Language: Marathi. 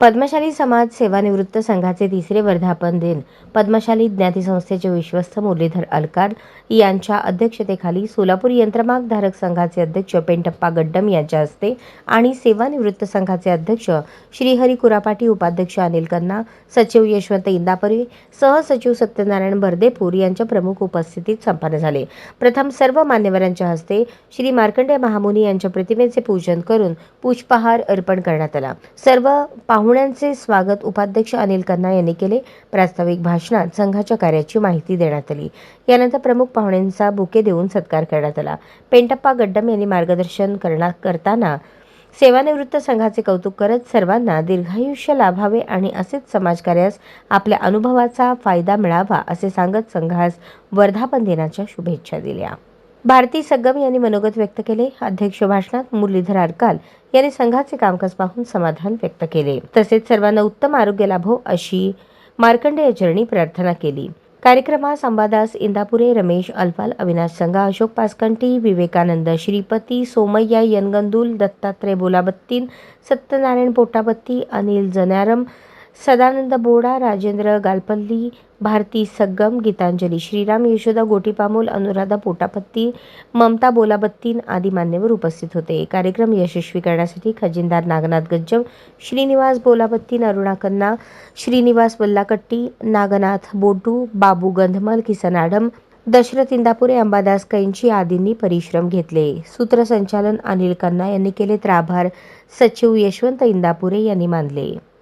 पद्मशाली समाज सेवानिवृत्त संघाचे तिसरे वर्धापन दिन. पद्मशाली ज्ञाती संस्थेचे विश्वस्त मुरलीधर अलकार यांच्या अध्यक्षतेखाली सोलापूर यंत्रमाग धारक संघाचे अध्यक्ष पेंटप्पा गड्डम यांच्या हस्ते आणि सेवानिवृत्त संघाचे अध्यक्ष श्रीहरी कुरापाटी उपाध्यक्ष अनिल कन्ना सचिव यशवंत इंदापुरी सहसचिव सत्यनारायण बर्देपूर यांच्या प्रमुख उपस्थितीत संपन्न झाले. प्रथम सर्व मान्यवरांच्या हस्ते श्री मार्कंडेय महामुनी यांच्या प्रतिमेचे पूजन करून पुष्पहार अर्पण करण्यात आला. सर्व पाहुण्यांचे स्वागत उपाध्यक्ष अनिल कन्ना यांनी केले. प्रास्ताविक भाषणात संघाच्या कार्याची माहिती देण्यात आली. यानंतर प्रमुख पाहुण्यांचा बुके देऊन सत्कार करण्यात आला. पेंटप्पा गड्डम यांनी मार्गदर्शन करणार करताना सेवानिवृत्त संघाचे कौतुक करत सर्वांना दीर्घायुष्य लाभावे आणि असेच समाजकार्यास आपल्या अनुभवाचा फायदा मिळावा असे सांगत संघास वर्धापन दिनाच्या शुभेच्छा दिल्या. भारती सग्गम यांनी मनोगत व्यक्त केले. अध्यक्ष भाषणात मुरलीधर अरकाल यांनी संघाचे कामकाज पाहून समाधान व्यक्त केले. तसेच सर्वांना उत्तम आरोग्य लाभो अशी मार्कंडेय चरणी प्रार्थना केली. कार्यक्रमास अंबादास इंदापुरे रमेश अल्पाल अविनाश संघा अशोक पासकंटी विवेकानंद श्रीपती सोमय्या यनगंदुल दत्तात्रय बोलाबत्तीन सत्यनारायण पोटाबत्ती अनिल जनारम सदानंद बोडा राजेंद्र गालपल्ली भारती सग्गम गीतांजली श्रीराम यशोदा गोटीपामोल अनुराधा पोटापत्ती ममता बोलाबत्तीन आदी मान्यवर उपस्थित होते. कार्यक्रम यशस्वी करण्यासाठी खजिनदार नागनाथ गज्जम श्रीनिवास बोलाबत्तीन अरुणा कन्ना श्रीनिवास वल्लाकट्टी नागनाथ बोटू बाबू गंधमल किसन आडम दशरथ इंदापुरे अंबादास कैंची आदींनी परिश्रम घेतले. सूत्रसंचालन अनिल कन्ना यांनी केले तर आभार. सचिव यशवंत इंदापुरे यांनी मानले.